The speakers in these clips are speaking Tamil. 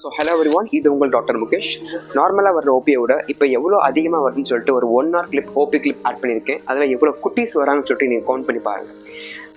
ஸோ ஹலோ எவ்ரி ஒன் இது உங்கள் டாக்டர் முகேஷ். நார்மலாக வர ஓபியை விட இப்போ எவ்வளோ அதிகமாக வருதுன்னு சொல்லிட்டு ஒரு one hour clip OP clip add பண்ணியிருக்கேன். அதில் எவ்வளோ குட்டீஸ் வராங்கன்னு சொல்லிட்டு நீங்கள் கவுண்ட் பண்ணி பாருங்கள்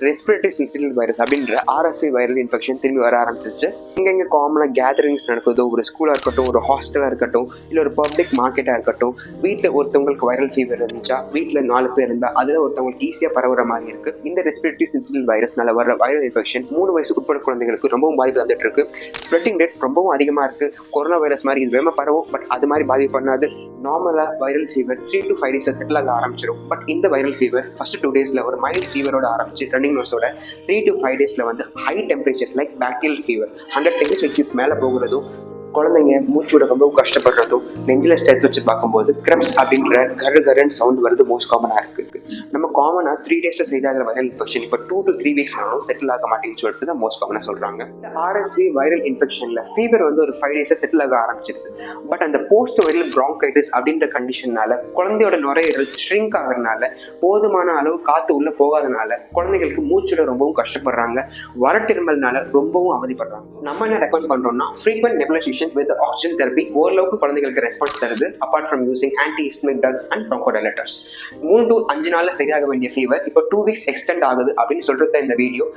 ரெஸ்பிரேட்டரி சின்சிடல் வைரஸ் அப்படின்ற ஆர்எஸ்பி வைரல் இன்ஃபெக்ஷன் திரும்பி வர ஆரம்பிச்சிச்சு இங்கே காமனாக கேதரிங்ஸ் நடக்குதோ ஒரு ஸ்கூலாக இருக்கட்டும் ஒரு ஹாஸ்டலாக இருக்கட்டும் இல்லை ஒரு பப்ளிக் மார்க்கெட்டாக இருக்கட்டும் வீட்டில் ஒருத்தவங்களுக்கு வைரல் ஃபீவர் இருந்துச்சா வீட்டில் நாலு பேர் இருந்தால் அதில் ஒருத்தவங்களுக்கு ஈஸியாக பரவுற மாதிரி இருக்குது இந்த ரெஸ்பிரேட்டரி சின்சிடல் வைரஸ்னால வர வைரல் இன்ஃபெக்ஷன் மூணு வயசு உட்பட குழந்தைங்களுக்கு ரொம்பவும் பாதிப்பு வந்துட்டு இருக்கு ஸ்ப்ரெட்டிங் ரேட் ரொம்பவும் அதிகமாக இருக்குது கொரோனா வைரஸ் மாதிரி இது வேகமாக பரவும் பட் அது மாதிரி பாதிப்பு பண்ணாது. நார்மலாக viral fever three to five டேஸில் செட்டில் ஆக ஆரம்பிச்சிடும் பட் இந்த வைரல் ஃபீவர் ஃபர்ஸ்ட் டூ டேஸில் ஒரு மைல்ட் ஃபீவரோட ஆரம்பிச்சு ரன்னிங் நோஸோட த்ரீ டு ஃபைவ் டேஸில் வந்து high temperature like bacterial fever hundred degree Celsius மேலே போகிறதும் குழந்தைங்க மூச்சோட ரொம்ப கஷ்டப்படுறதும் நெஞ்சில் ஸ்டெத் வச்சு பார்க்கும்போது கிரப்ஸ் அப்படின்ற கரு கருன்னு சவுண்ட் வருது மோஸ்ட் காமனாக இருக்குது நம்ம காமனாக த்ரீ டேஸில் செய்தாகிற வைரல் இன்ஃபெக்ஷன் இப்போ டூ டு த்ரீ வீக்ஸ் ஆனாலும் செட்டில் ஆக மாட்டேங்குன்னு சொல்லிட்டு தான் மோஸ்ட் காமனாக சொல்கிறாங்க இந்த ஆர்எஸ்வி வைரல் இன்ஃபெக்ஷனில் ஃபீவர் வந்து ஒரு ஃபைவ் டேஸில் செட்டில் ஆக ஆரம்பிச்சிருக்கு பட் அந்த போஸ்ட் வைரல் ப்ராங்கைட்டிஸ் அப்படின்ற கண்டிஷன்னால குழந்தையோட நுரையீரல் ஷ்ரிங்க் ஆகிறதுனால போதுமான அளவு காற்று உள்ளே போகாதனால குழந்தைகளுக்கு மூச்சுட ரொம்பவும் கஷ்டப்படுறாங்க. வரட்டிருமல்னால ரொம்பவும் அவதிப்படுறாங்க. நம்ம என்ன ரெக்கமெண்ட் பண்ணுறோம்னா frequent nebulisation with oxygen therapy ஓரளவுக்கு குழந்தைகளுக்கு ரெஸ்பான்ஸ் தருது apart from using anti histaminic drugs and bronchodilators மூணு டு அஞ்சு நாளில் சரியாக வேண்டிய ஃபீவர் இப்போ டூ வீக்ஸ் எக்ஸ்டெண்ட் ஆகுது அப்படின்னு சொல்றது இந்த வீடியோ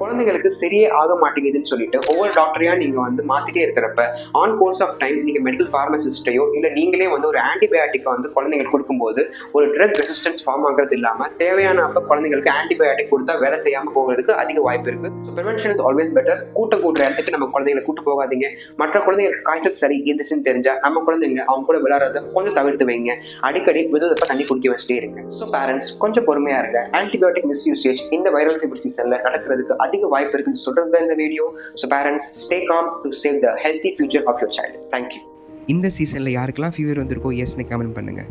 குழந்தைங்களுக்கு சரியே ஆக மாட்டேங்குதுன்னு சொல்லிட்டு ஒவ்வொரு டாக்டரையா நீங்க வந்து மாத்திட்டே இருக்கிறப்ப ஆன் கோர்ஸ் ஆஃப் டைம் நீங்க மெடிக்கல் ஃபார்மசிஸ்டையோ இல்ல நீங்களே வந்து ஒரு ஆன்டிபயோட்டிக்கை வந்து குழந்தைங்களுக்கு கொடுக்கும்போது ஒரு ட்ரக் ரெசிஸ்டன்ஸ் ஃபார்ம் ஆகிறது இல்லாம தேவையான அப்ப குழந்தைங்களுக்கு ஆன்டிபயோட்டிக் கொடுத்தா வேலை செய்யாம போகிறதுக்கு அதிக வாய்ப்பு இருக்கு. So prevention is always better கூட்டம் கூட்டுற இடத்துக்கு நம்ம குழந்தைங்களை கூட்டு போகாதீங்க. மற்ற குழந்தைங்களுக்கு காய்ச்சல் சரி இருந்துச்சுன்னு தெரிஞ்சா நம்ம குழந்தைங்க அவங்க கூட விளையாடுறத கொஞ்சம் தவிர்த்து வைங்க. அடிக்கடி விதப்ப தண்ணி குடிக்க வச்சுட்டே இருங்க. ஸோ பேரண்ட்ஸ் கொஞ்சம் பொறுமையா இருங்க. ஆன்டிபயோட்டிக் மிஸ்யூசேஜ் இந்த வைரல் ஃபீவர் சீசன்ல நடக்கிறதுக்கு அதிக வாய்ப்பு இருக்குன்னு சொல்றது இந்த video so parents stay calm to save the healthy future of your child thank you இந்த சீசனில் யாருக்கெல்லாம் ஃபீவர் வந்திருக்கோ எஸ்னு கமெண்ட் பண்ணுங்கள்